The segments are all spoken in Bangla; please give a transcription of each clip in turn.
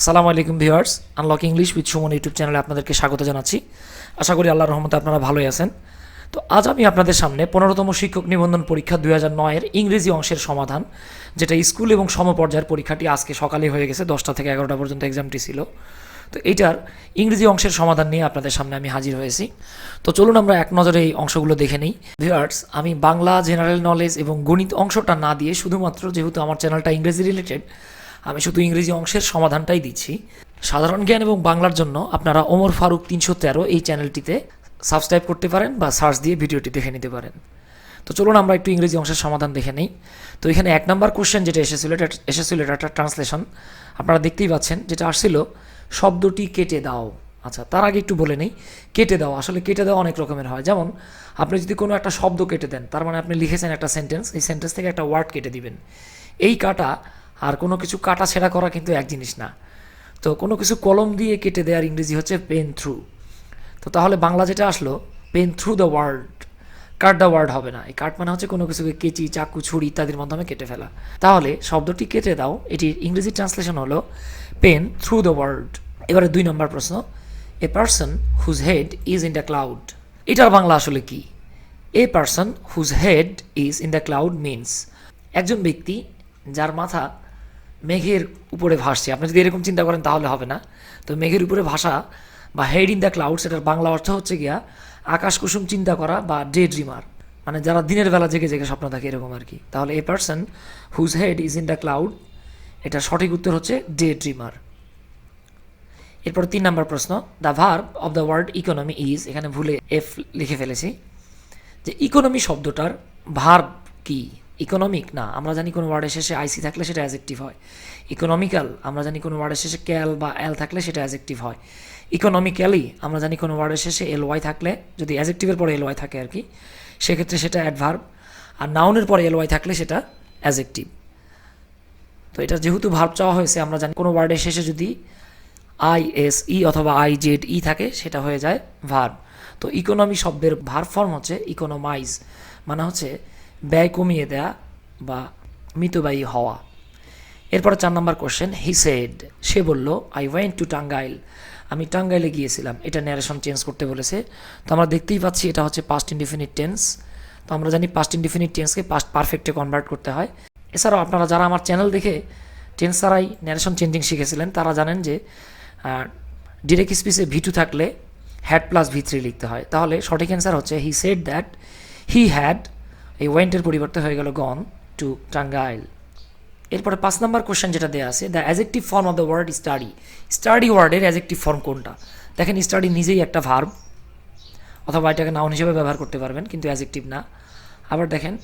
আসসালামু আলাইকুম viewers unlock English with Suman YouTube চ্যানেলে আপনাদেরকে স্বাগত জানাচ্ছি। আশা করি আল্লাহর রহমতে আপনারা ভালোই আছেন। তো আজ আমি আপনাদের সামনে পনেরোতম শিক্ষক নিবন্ধন পরীক্ষা দুই হাজার নয়ের ইংরেজি অংশের সমাধান, যেটা স্কুল এবং সমপর্যায়ের পরীক্ষাটি আজকে সকালে হয়ে গেছে, দশটা থেকে এগারোটা পর্যন্ত এক্সামটি ছিল। তো এইটার ইংরেজি অংশের সমাধান নিয়ে আপনাদের সামনে আমি হাজির হয়েছি। তো চলুন আমরা এক নজরে এই অংশগুলো দেখে নিই। ভিউয়ার্স, আমি বাংলা, জেনারেল নলেজ এবং গণিত অংশটা না দিয়ে শুধুমাত্র যেহেতু আমার চ্যানেলটা ইংরেজি রিলেটেড আমি শুধু ইংরেজি অংশের সমাধানটাই দিচ্ছি। সাধারণ জ্ঞান এবং বাংলার জন্য আপনারা ওমর ফারুক তিনশো তেরো এই চ্যানেলটিতে সাবস্ক্রাইব করতে পারেন বা সার্চ দিয়ে ভিডিওটি দেখে নিতে পারেন। তো চলুন আমরা একটু ইংরেজি অংশের সমাধান দেখে নিই। তো এখানে এক নম্বর কোশ্চেন যেটা এসেছিল, এটা এসেছিল, এটা একটা ট্রান্সলেশন আপনারা দেখতেই পাচ্ছেন, যেটা আসছিল, শব্দটি কেটে দাও। আচ্ছা তার আগে একটু বলে নেই, কেটে দাও। আসলে কেটে দেওয়া অনেক রকমের হয়। যেমন, আপনি যদি কোনো একটা শব্দ কেটে দেন, তার মানে আপনি লিখেছেন একটা সেন্টেন্স এই সেন্টেন্স থেকে একটা ওয়ার্ড কেটে দিবেন। এই কাটা আর কোনো কিছু কাটা ছেঁড়া করা কিন্তু এক জিনিস না। তো কোনো কিছু কলম দিয়ে কেটে দেওয়ার ইংরেজি হচ্ছে পেন থ্রু তো তাহলে বাংলা যেটা আসলো pen through the word cut the word হবে না। এই কাট মানে হচ্ছে কোনো কিছুকে কেচি, চাকু, ছুরি ইত্যাদির মাধ্যমে কেটে ফেলা। তাহলে শব্দটি কেটে দাও, এটির ইংরেজি ট্রান্সলেশন হলো পেন থ্রু দ্য ওয়ার্ড এবারে দুই নম্বর প্রশ্ন a person whose head is in the cloud এটার বাংলা আসলে কি? A person whose head is in the cloud means একজন ব্যক্তি যার মাথা মেঘের উপরে ভাসছে। আপনি যদি এরকম চিন্তা করেন তাহলে হবে না। তো মেঘের উপরে ভাসা বা হেড ইন দ্য ক্লাউড সেটার বাংলা অর্থ হচ্ছে গিয়া আকাশ কুসুম চিন্তা করা বা ডে ড্রিমার। মানে যারা দিনের বেলা জেগে জেগে স্বপ্ন থাকে এরকম আর কি। তাহলে a person whose head is in the cloud এটা সঠিক উত্তর হচ্ছে ডে ড্রিমার। এরপর তিন নম্বর প্রশ্ন the verb of the word economy is এখানে ভুলে এফ লিখে ফেলেছি, যে ইকোনমি শব্দটার ভার্ব কি? ইকোনমিক না, আমরা জানি কোনো ওয়ার্ডের শেষে আইসি থাকলে সেটা অ্যাজেক্টিভ হয়। ইকোনমিক্যাল আমরা জানি কোনো ওয়ার্ডের শেষে ক্যাল বা এল থাকলে সেটা অ্যাজেক্টিভ হয়। ইকোনমিক্যালি আমরা জানি কোনো ওয়ার্ডের শেষে এল ওয়াই থাকলে, যদি অ্যাজেক্টিভের পরে এল ওয়াই থাকে আর কি, সেক্ষেত্রে সেটা অ্যাডভার্ব আর নাউনের পরে এল ওয়াই থাকলে সেটা অ্যাজেক্টিভ তো এটা যেহেতু ভার্ব চাওয়া হয়েছে, আমরা জানি কোনো ওয়ার্ডের শেষে যদি আই এস ই অথবা আই জেড ই থাকে, সেটা হয়ে যায় ভার্ব তো ইকোনমি শব্দের ভার্ব ফর্ম হচ্ছে ইকোনমাইজ মানে হচ্ছে ব্যয় কমিয়ে দেয়া বা মিতব্যয়ী হওয়া। এরপরে চার নম্বর কোশ্চেন হি সেড সে বলল আই ওয়েন্ট টু টাঙ্গাইল আমি টাঙ্গাইলে গিয়েছিলাম। এটা ন্যারেশন চেঞ্জ করতে বলেছে। তো আমরা দেখতেই পাচ্ছি এটা হচ্ছে পাস্ট ইনডিফিনিট টেন্স তো আমরা জানি পাস্ট ইনডিফিনিট টেন্সকে পাস্ট পারফেক্টে কনভার্ট করতে হয়। এছাড়াও আপনারা যারা আমার চ্যানেল দেখে টেন্স ছাড়াই ন্যারেশন চেঞ্জিং শিখেছিলেন, তারা জানেন যে ডিরেক্ট স্পিচে ভি টু থাকলে হ্যাড প্লাস ভি থ্রি লিখতে হয়। তাহলে সঠিক অ্যান্সার হচ্ছে he said that he had এই ওয়েন্টের পরিবর্তে হয়ে গেল গন টু টাঙ্গাইল এরপরে পাঁচ নম্বর কোশ্চেন যেটা দেওয়া আছে the adjective form of the word study study ওয়ার্ডের অ্যাজেক্টিভ ফর্ম কোনটা? দেখেন স্টাডি নিজেই একটা ভার্ব অথবা এটাকে নাউন হিসেবে ব্যবহার করতে পারবেন, কিন্তু অ্যাজেক্টিভ না। আবার দেখেন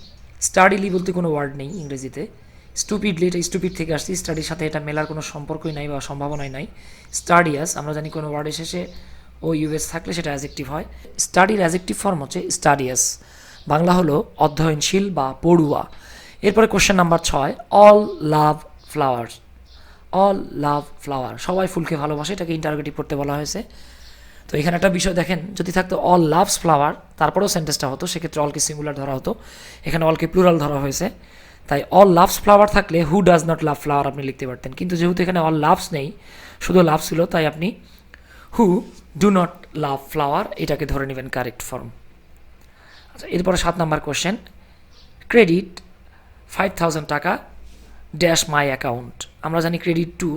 স্টাডিলি বলতে কোনো ওয়ার্ড নেই ইংরেজিতে। স্টুপিডলি এটা স্টুপিড থেকে আসছি স্টাডির সাথে এটা মেলার কোনো সম্পর্কই নাই বা সম্ভাবনাই নাই। স্টাডিয়াস আমরা জানি কোনো ওয়ার্ডের শেষে ও ইউএস থাকলে সেটা অ্যাজেক্টিভ হয়। স্টাডির অ্যাজেক্টিভ ফর্ম হচ্ছে স্টাডিয়াস বাংলা হলো অধ্যয়নশীল বা পড়ুয়া। এরপরে কোশ্চেন নাম্বার ছয় all love flower all love flower সবাই ফুলকে ভালোবাসে, এটাকে ইন্টারোগেটিভ করতে বলা হয়েছে। তো এখানে একটা বিষয় দেখেন, যদি থাকতো অল লাভস ফ্লাওয়ার তারপরেও সেন্টেন্সটা হতো, সেক্ষেত্রে অলকে সিঙ্গুলার ধরা হতো। এখানে অলকে প্লুরাল ধরা হয়েছে। তাই অল লাভস ফ্লাওয়ার থাকলে who does not love flower আপনি লিখতে পারতেন। কিন্তু যেহেতু এখানে অল লাভস নেই, শুধু লাভ ছিল, তাই আপনি who do not love flower এটাকে ধরে নেবেন কারেক্ট ফর্ম আচ্ছা এরপরে সাত number question credit five thousand taka dash my account আমরা জানি ক্রেডিট টু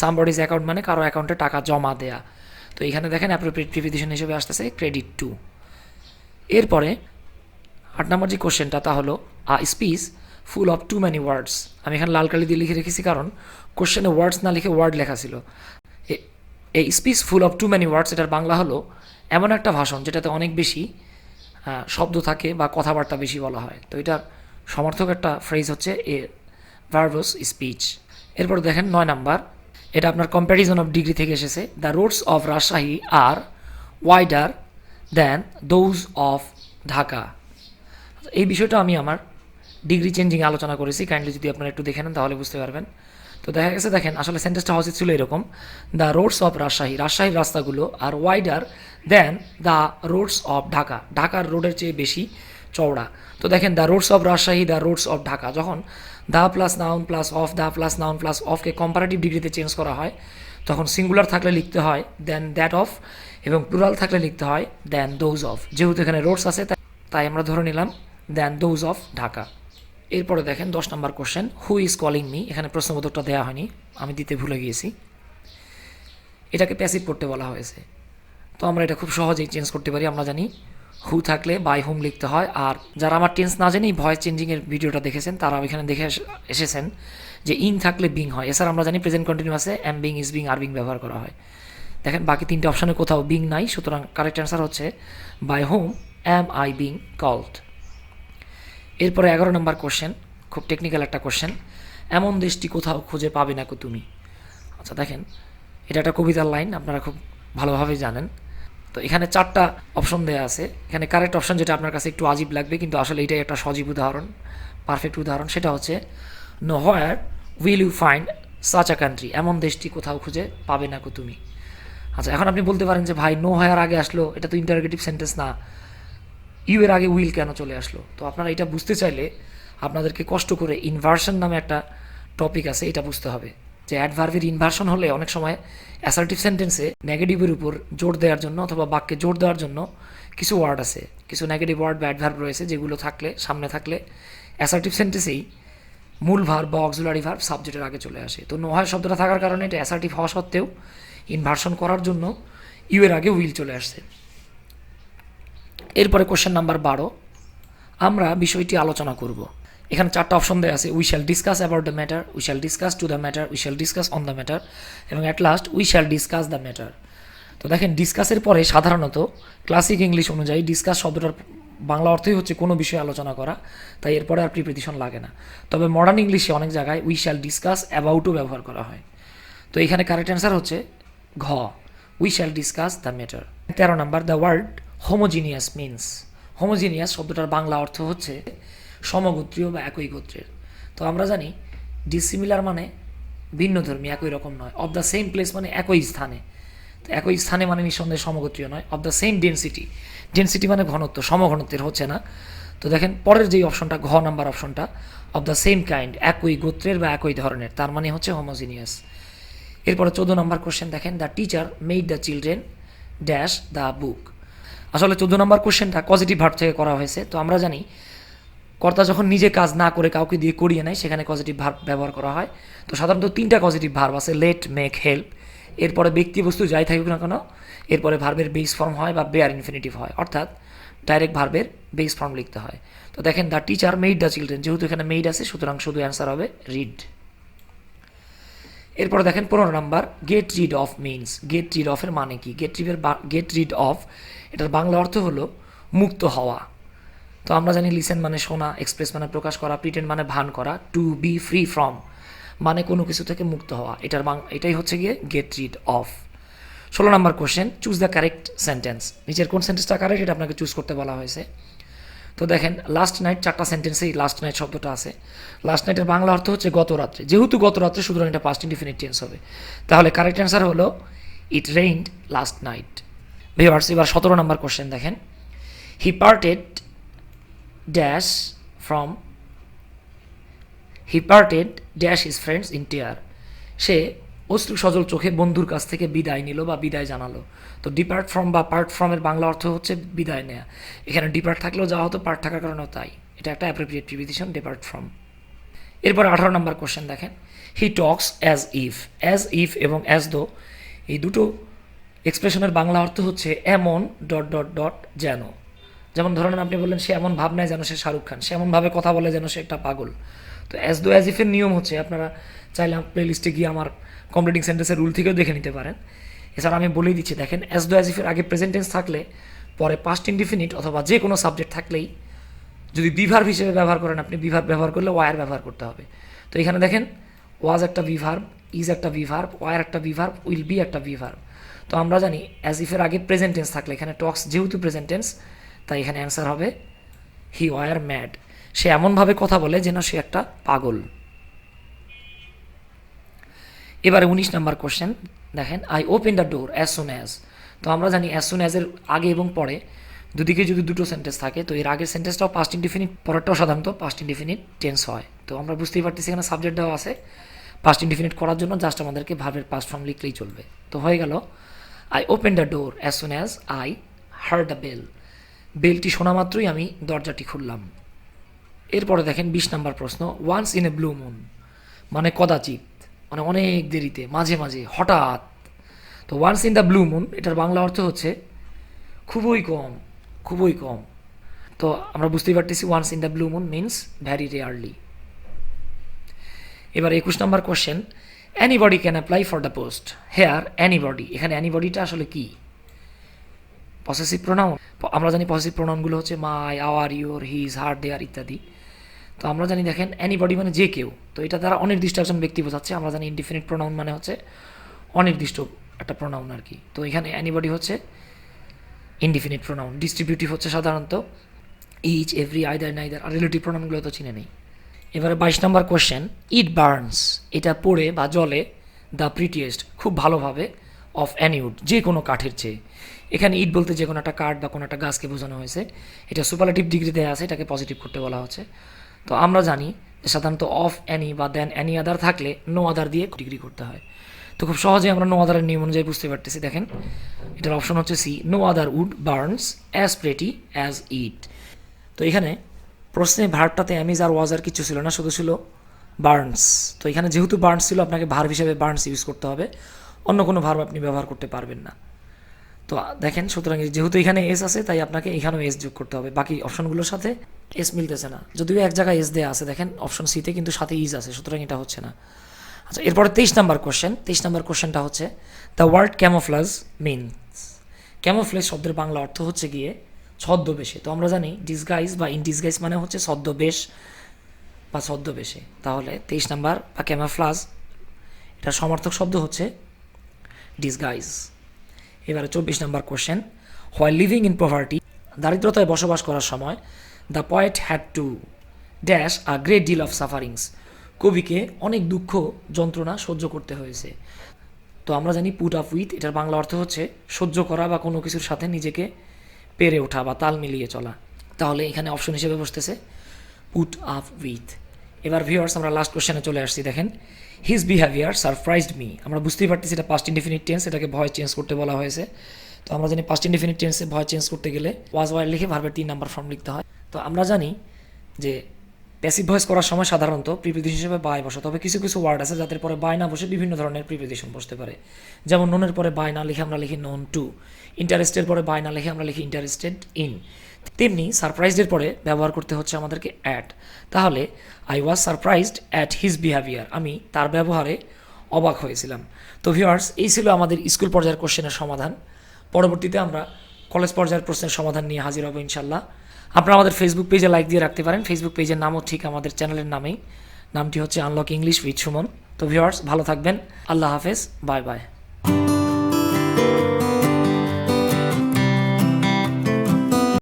সামবডিজ অ্যাকাউন্ট মানে কারও অ্যাকাউন্টে টাকা জমা দেয়া। তো এখানে দেখেন অ্যাপ্রোপ্রিয়েট প্রিভিডিশন হিসেবে আসতেছে ক্রেডিট টু এরপরে আট নম্বর যে কোশ্চেনটা তা হলো a speech full of too many words আমি এখানে লাল কালি দিয়ে লিখে রেখেছি কারণ কোশ্চেনে ওয়ার্ডস না লিখে ওয়ার্ড লেখা ছিল। এই speech full of too many words এটার বাংলা হলো এমন একটা ভাষণ যেটাতে অনেক বেশি শব্দ থাকে বা কথাবার্তা বেশি বলা হয়। তো এটার সমর্থক একটা ফ্রেজ হচ্ছে এ ভার্বস স্পিচ এরপর দেখেন নয় নাম্বার, এটা আপনার কম্প্যারিজন অফ ডিগ্রি থেকে এসেছে। The roads of Rajshahi are wider than those of Dhaka এই বিষয়টা আমি আমার ডিগ্রি চেঞ্জিং আলোচনা করেছি। কাইন্ডলি যদি আপনারা একটু দেখে নেন, তাহলে বুঝতে পারবেন। তো দেখা গেছে, দেখেন, আসলে সেন্টেন্সটা হওয়া ছিল এরকম দ্য রোডস অফ রাজশাহী রাজশাহীর রাস্তাগুলো are wider than the roads of Dhaka ঢাকার রোডের চেয়ে বেশি চওড়া। তো দেখেন the roads of Rajshahi the roads of Dhaka যখন the plus noun plus of the plus noun plus অফকে comparative ডিগ্রিতে চেঞ্জ করা হয়, তখন সিঙ্গুলার থাকলে লিখতে হয় দেন দ্যাট অফ এবং প্লুরাল থাকলে লিখতে হয় দেন দোজ অফ যেহেতু এখানে রোডস আছে, তাই আমরা ধরে নিলাম দেন দোজ অফ ঢাকা এরপরে দেখেন দশ নম্বর question who is calling me এখানে প্রশ্নবোধকটা দেওয়া হয়নি, আমি দিতে ভুলে গিয়েছি। এটাকে প্যাসিভ করতে বলা হয়েছে। তো আমরা এটা খুব সহজেই চেঞ্জ করতে পারি, আমরা জানি হু থাকলে বাই হুম লিখতে হয়, আর যারা আমার টেন্স না জানি ভয়েস চেঞ্জিংয়ের ভিডিওটা দেখেছেন তারা এখানে দেখে এস- এসেছেন যে ইন থাকলে বিং হয়। এছাড়া আমরা জানি present কন্টিনিউয়াসে am being is being are being ব্যবহার করা হয়। দেখেন বাকি তিনটে অপশানে কোথাও বিং নাই, সুতরাং কারেক্ট অ্যান্সার হচ্ছে by whom am I being called এরপরে এগারো নম্বর কোশ্চেন খুব টেকনিক্যাল একটা কোশ্চেন এমন দেশটি কোথাও খুঁজে পাবে না কো তুমি? আচ্ছা দেখেন, এটা একটা কবিতার লাইন আপনারা খুব ভালোভাবে জানেন। তো এখানে চারটা অপশন দেওয়া আছে। এখানে কারেক্ট অপশন যেটা আপনার কাছে একটু আজীব লাগবে, কিন্তু আসলে এটাই একটা সজীব উদাহরণ পারফেক্ট উদাহরণ, সেটা হচ্ছে nowhere will you find such a country এমন দেশটি কোথাও খুঁজে পাবে না কো তুমি? আচ্ছা এখন আপনি বলতে পারেন যে, ভাই নো হোয়ার আগে আসলো, এটা তো ইন্টারগেটিভ সেন্টেন্স না। ইউ এর আগে উইল কেন চলে আসলো? তো আপনারা এটা বুঝতে চাইলে আপনাদেরকে কষ্ট করে ইনভার্সন নামে একটা টপিক আছে, এটা বুঝতে হবে। যে অ্যাডভার্বের ইনভার্সন হলে অনেক সময় অ্যাসার্টিভ সেন্টেন্সে নেগেটিভের উপর জোর দেওয়ার জন্য অথবা বাক্যে জোর দেওয়ার জন্য কিছু ওয়ার্ড আছে। কিছু নেগেটিভ ওয়ার্ড বা অ্যাডভার্ভ রয়েছে যেগুলো থাকলে, সামনে থাকলে অ্যাসার্টিভ সেন্টেন্সেই মূল ভার্ব বা অক্সিলারি ভার্ব সাবজেক্টের আগে চলে আসে। তো নোহায় শব্দটা থাকার কারণে এটা অ্যাসার্টিভ হওয়া সত্ত্বেও ইনভার্সন করার জন্য ইউ এর আগে উইল চলে আসছে। এরপরে কোশ্চেন নাম্বার বারো। আমরা বিষয়টি আলোচনা করব। এখানে চারটা অপশন দেওয়া আছে। We shall discuss about the matter we shall discuss to the matter we shall discuss on the matter এবং at last we shall discuss the matter তো দেখেন ডিসকাসের পরে সাধারণত ক্লাসিক ইংলিশ অনুযায়ী ডিসকাস শব্দটার বাংলা অর্থই হচ্ছে কোনো বিষয়ে আলোচনা করা, তাই এরপরে আর প্রিপোজিশন লাগে না। তবে মডার্ন ইংলিশে অনেক জায়গায় উই শ্যাল ডিসকাস অ্যাবাউটও ব্যবহার করা হয়। তো এখানে কারেক্ট অ্যান্সার হচ্ছে ঘ। We shall discuss the matter তেরো number the word homogeneous means homogeneous শব্দটার বাংলা অর্থ হচ্ছে সমগোত্রীয় বা একই গোত্রের। তো আমরা জানি ডিসিমিলার মানে ভিন্ন ধর্মী, একই রকম নয়। অফ দ্য সেম প্লেস মানে একই স্থানে। তো একই স্থানে মানে নিঃসন্দেহে সমগোত্রীয় নয়। Of the same density density মানে ঘনত্ব, সমঘনত্বের হচ্ছে না। তো দেখেন, পরের যেই অপশনটা, ঘ নাম্বার অপশনটা অফ দ্য সেম কাইন্ড একই গোত্রের বা একই ধরনের, তার মানে হচ্ছে হোমোজিনিয়াস এরপরে চোদ্দ নম্বর কোশ্চেন দেখেন। The teacher made the children dash the book আসলে চোদ্দ নম্বর কোশ্চেনটা পজিটিভ ভার্ব থেকে করা হয়েছে। তো আমরা জানি, কর্তা যখন নিজে কাজ না করে কাউকে দিয়ে করিয়ে নেয়, সেখানে পজিটিভ ভার্ব ব্যবহার করা হয়। তো সাধারণত তিনটা পজিটিভ ভার্ব আছে লেট মেক হেল্প এরপরে ব্যক্তি বস্তু যাই থাকুক না কেন, এরপরে ভার্বের বেস ফর্ম হয় বা বেয়ার ইনফিনিটিভ হয়। অর্থাৎ ডাইরেক্ট ভার্বের বেস ফর্ম লিখতে হয়। তো দেখেন the teacher made the children যেহেতু এখানে মেড আছে, সুতরাং শুধু অ্যান্সার হবে রিড এরপরে দেখেন পনেরো number get rid of means get rid অফের মানে কি? গেট রিডের গেট রিড অফ এটার বাংলা অর্থ হলো মুক্ত হওয়া। তো আমরা জানি লিসেন মানে শোনা এক্সপ্রেস মানে প্রকাশ করা প্রিটেন্ড মানে ভান করা টু বি ফ্রি ফ্রম মানে কোনো কিছু থেকে মুক্ত হওয়া। এটার এটাই হচ্ছে গিয়ে গেট রিড অফ ষোলো নম্বর question choose the correct sentence নিচের কোন সেন্টেন্সটা কারেক্ট এটা আপনাকে চুজ করতে বলা হয়েছে। তো দেখেন লাস্ট নাইট চারটা সেন্টেন্সেই লাস্ট নাইট শব্দটা আছে। লাস্ট নাইটের বাংলা অর্থ হচ্ছে গত রাত্রে। যেহেতু গত রাত্রে, সুতরাং এটা পাস্ট ইনডিফিনিট টেন্স হবে। তাহলে কারেক্ট অ্যান্সার হলো it rained last night viewers এবার সতেরো নম্বর কোশ্চেন দেখেন। He parted dash from he parted dash his friends in tear সে অশ্রু সজল চোখে বন্ধুর কাছ থেকে বিদায় নিল বা বিদায় জানালো। তো ডিপার্ট ফ্রম বা পার্ট ফ্রমের বাংলা অর্থ হচ্ছে বিদায় নেয়া। এখানে ডিপার্ট থাকলেও যাওয়া হতো পার্ট থাকার কারণেও তাই। এটা একটা অ্যাপ্রোপ্রিয়েট প্রিভিজিশন ডিপার্ট ফ্রম এরপর আঠারো নম্বর কোশ্চেন দেখেন। He talks as if as if এবং অ্যাজ দো এই দুটো এক্সপ্রেশনের বাংলা অর্থ হচ্ছে এমন ডট ডট ডট যেন। যেমন ধরেন আপনি বললেন, সে এমন ভাব নেয় যেন সে শাহরুখ খান। সে এমনভাবে কথা বলে যেন সে একটা পাগল। তো অ্যাজ দো অ্যাজ ইফের নিয়ম হচ্ছে আপনারা চাইলে প্লে লিস্টে গিয়ে আমার কমপ্লিটিং সেন্টেন্সের রুল থেকেও দেখে নিতে পারেন। এছাড়া আমি বলেই দিচ্ছি, দেখেন অ্যাজ দো অ্যাজ ইফের আগে প্রেজেন্টেন্স থাকলে, পরে পাস্ট ইনডিফিনিট অথবা যে কোনো সাবজেক্ট থাকলেই, যদি বিভার হিসেবে ব্যবহার করেন আপনি, বিভার ব্যবহার করলে ওয়ার ব্যবহার করতে হবে। তো এখানে দেখেন ওয়াজ একটা বিভার্ব ইজ একটা বিভার্ব ওয়ার একটা বিভার্ব উইল বি একটা বিভার্ব তো আমরা জানি অ্যাজ ইফের আগে প্রেজেন্টেন্স থাকলে, এখানে টক্স যেহেতু প্রেজেন্টেন্স তাই এখানে অ্যান্সার হবে হি ওয়ার ম্যাড সে এমনভাবে কথা বলে যেন সে একটা পাগল। এবারে উনিশ নাম্বার কোশ্চেন দেখেন I open the door as soon as তো আমরা জানি অ্যাজ সুন অ্যাজের আগে এবং পরে দুদিকে যদি দুটো সেন্টেন্স থাকে, তো এর আগের সেন্টেন্সটাও পাস্ট ইনডিফিনিট পরেরটাও সাধারণত পাস্ট ইনডিফিনিট টেন্স হয়। তো আমরা বুঝতেই পারতেছি এখানে সাবজেক্ট দেওয়া আছে। পাস্ট ইনডিফিনিট করার জন্য জাস্ট আমাদেরকে ভার্বের পাস্ট ফর্ম লিখলেই চলবে। তো হয়ে গেল I open the door as soon as I heard the bell বেলটি শোনা মাত্রই আমি দরজাটি খুললাম। এরপরে দেখেন বিশ নাম্বার প্রশ্ন once in a blue moon মানে কদাচিৎ। মানে অনেক দেরিতে, মাঝে মাঝে, হঠাৎ। তো once in the blue moon এটার বাংলা অর্থ হচ্ছে খুবই কম খুবই কম। তো আমরা বুঝতেই পারতেছি once in the blue moon means very rarely এবার একুশ নম্বর question anybody can apply for the post here anybody এখানে অ্যানিবডিটা আসলে কি? পসেসিভ প্রোনাউন আমরা জানি পসেসিভ প্রোনাউনগুলো হচ্ছে my our your his her their ইত্যাদি। তো আমরা জানি দেখেন অ্যানিবডি মানে যে কেউ। তো এটা দ্বারা অনির্দিষ্ট একজন ব্যক্তি বোঝাচ্ছে, আমরা জানি ইনডিফিনিট প্রোনাউন মানে হচ্ছে অনির্দিষ্ট একটা প্রোনাউন আর কি। তো এখানে অ্যানিবডি হচ্ছে ইনডিফিনিট প্রোনাউন ডিস্ট্রিবিউটিভ হচ্ছে সাধারণত ইচ এভরি আইদার নাইদার আর রিলেটিভ প্রোনাউনগুলো তো চিনে নেই। এবারে বাইশ নম্বর কোশ্চেন ইট বার্নস এটা পড়ে বা জলে দ্য প্রিটিয়েস্ট খুব ভালোভাবে অফ অ্যানিউড যে কোনো কাঠের চেয়ে। এখানে ইট বলতে যে কোনো একটা কাঠ বা কোনো একটা গাছকে বোঝানো হয়েছে। এটা সুপারলেটিভ ডিগ্রিতে আছে, এটাকে পজিটিভ করতে বলা হচ্ছে। তো আমরা জানি যে সাধারণত অফ অ্যানি বা দেন অ্যানি আদার থাকলে নো আদার দিয়ে ডিগ্রি করতে হয়। তো খুব সহজে আমরা নো আদারের নিয়ম অনুযায়ী বুঝতে পারতেছি, দেখেন। এটার অপশন হচ্ছে C no other wood burns as pretty as it তো এখানে প্রশ্নে ভার্বটাতে অ্যামিজ আর ওয়াজ আর কিছু ছিল না, শুধু ছিল বার্নস তো এখানে যেহেতু বার্নস ছিল, আপনাকে ভার্ব হিসেবে বার্নস ইউজ করতে হবে। অন্য কোনো ভার্ব আপনি ব্যবহার করতে পারবেন না। তো দেখেন, সুতরাং যেহেতু এখানে এস আছে, তাই আপনাকে এখানেও এস যোগ করতে হবে। বাকি অপশনগুলোর সাথে এস মিলতেছে না। যদিও এক জায়গায় এস দেওয়া আছে, দেখেন, অপশন সিতে কিন্তু সাথে ইজ আছে, সুতরাং এটা হচ্ছে না। আচ্ছা এরপরে তেইশ নাম্বার কোশ্চেন তেইশ নাম্বার কোশ্চেনটা হচ্ছে the word camouflage means camouflage শব্দের বাংলা অর্থ হচ্ছে গিয়ে ছদ্মবেশে। তো আমরা জানি ডিসগাইজ বা ইন ডিসগাইজ মানে হচ্ছে ছদ্মবেশ বা ছদ্মবেশে। তাহলে তেইশ নাম্বার বা ক্যামোফ্লাজ এটার সমর্থক শব্দ হচ্ছে ডিসগাইজ এবারে চব্বিশ number question why living in poverty দারিদ্রতায় বসবাস করার সময় the poet had to dash a great deal of sufferings কবিকে অনেক দুঃখ, যন্ত্রণা সহ্য করতে হয়েছে। তো আমরা জানি পুট আপ উইথ এটার বাংলা অর্থ হচ্ছে সহ্য করা বা কোনো কিছুর সাথে নিজেকে পেরে ওঠা বা তাল মিলিয়ে চলা। তাহলে এখানে অপশন হিসেবে বসতেছে পুট আপ উইথ এবার ভিউয়ার্স আমরা লাস্ট কোশ্চেনে চলে আসছি, দেখেন। হিজ বিহেভিয়ার সারপ্রাইজড মি আমরা বুঝতেই পারতেছি এটা পাস্ট ইনডিফিনিট টেন্স এটাকে ভয় চেঞ্জ করতে বলা হয়েছে। তো আমরা জানি পাস্ট ইনডিফিনিট টেন্সে ভয় চেঞ্জ করতে গেলে ওয়াজ ওয়ার লিখে ভার্বের তিন নাম্বার ফর্ম লিখতে হয়। তো আমরা জানি যে প্যাসিভ ভয়েস করার সময় সাধারণত প্রিপোজিশন হিসেবে বাই বসে, তবে কিছু কিছু ওয়ার্ড আছে যাদের পরে বাই না বসে বিভিন্ন ধরনের প্রিপোজিশন বসতে পারে। যেমন নোনের পরে বাই না লিখে আমরা লিখি নোন টু ইন্টারেস্টের পরে বাই না লিখে আমরা লিখি ইন্টারেস্টেড ইন তেমনি সারপ্রাইজডের পরে ব্যবহার করতে হচ্ছে আমাদেরকে অ্যাট তাহলে I was surprised at his behaviour আমি তার ব্যবহারে অবাক হয়েছিলাম। তো ভিউয়ার্স এই ছিল আমাদের স্কুল পর্যায়ের কোশ্চেনের সমাধান। পরবর্তীতে আমরা কলেজ পর্যায়ের প্রশ্নের সমাধান নিয়ে হাজির হব ইনশাল্লাহ আপনারা আমাদের ফেসবুক পেজে লাইক দিয়ে রাখতে পারেন। ফেসবুক পেজের নামও ঠিক আমাদের চ্যানেলের নামেই। নামটি হচ্ছে আনলক ইংলিশ উইথ সুমন তো ভিউয়ার্স ভালো থাকবেন। আল্লাহ হাফেজ। Bye bye